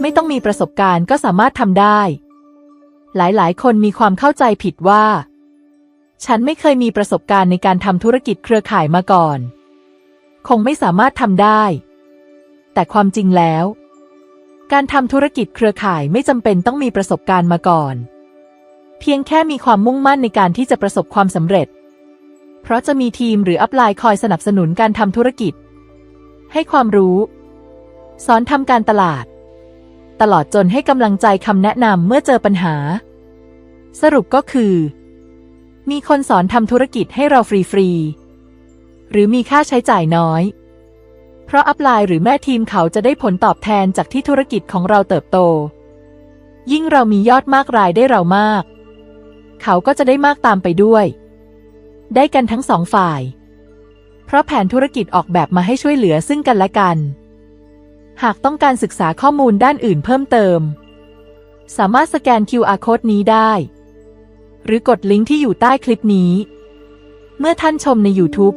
ไม่ต้องมีประสบการณ์ก็สามารถทำได้ หลายๆ คนมีความเข้าใจผิดว่า ฉันไม่เคยมีประสบการณ์ในการทำธุรกิจเครือข่ายมาก่อน คงไม่สามารถทำได้ แต่ความจริงแล้ว การทำธุรกิจเครือข่ายไม่จำเป็นต้องมีประสบการณ์มาก่อน เพียงแค่มีความมุ่งมั่นในการที่จะประสบความสำเร็จ เพราะจะมีทีมหรืออัพไลน์คอยสนับสนุนการทำธุรกิจ ให้ความรู้ สอนทำการตลาด ตลอดจนให้กำลังใจคำแนะนำเมื่อเจอปัญหา สรุปก็คือ มีคนสอนทำธุรกิจให้เราฟรีๆ หรือมีค่าใช้จ่ายน้อย เพราะอัพไลน์หรือแม่ทีมเขาจะได้ผลตอบแทนจากที่ธุรกิจของเราเติบโต ยิ่งเรามียอดมากรายได้เรามาก เขาก็จะได้มากตามไปด้วย ได้กันทั้งสองฝ่าย เพราะแผนธุรกิจออกแบบมาให้ช่วยเหลือซึ่งกันและกัน หากต้องการศึกษาข้อมูลด้านอื่นเพิ่มเติม สามารถสแกน QR code นี้ได้ หรือกดลิงก์ที่อยู่ใต้คลิปนี้ เมื่อท่านชมใน YouTube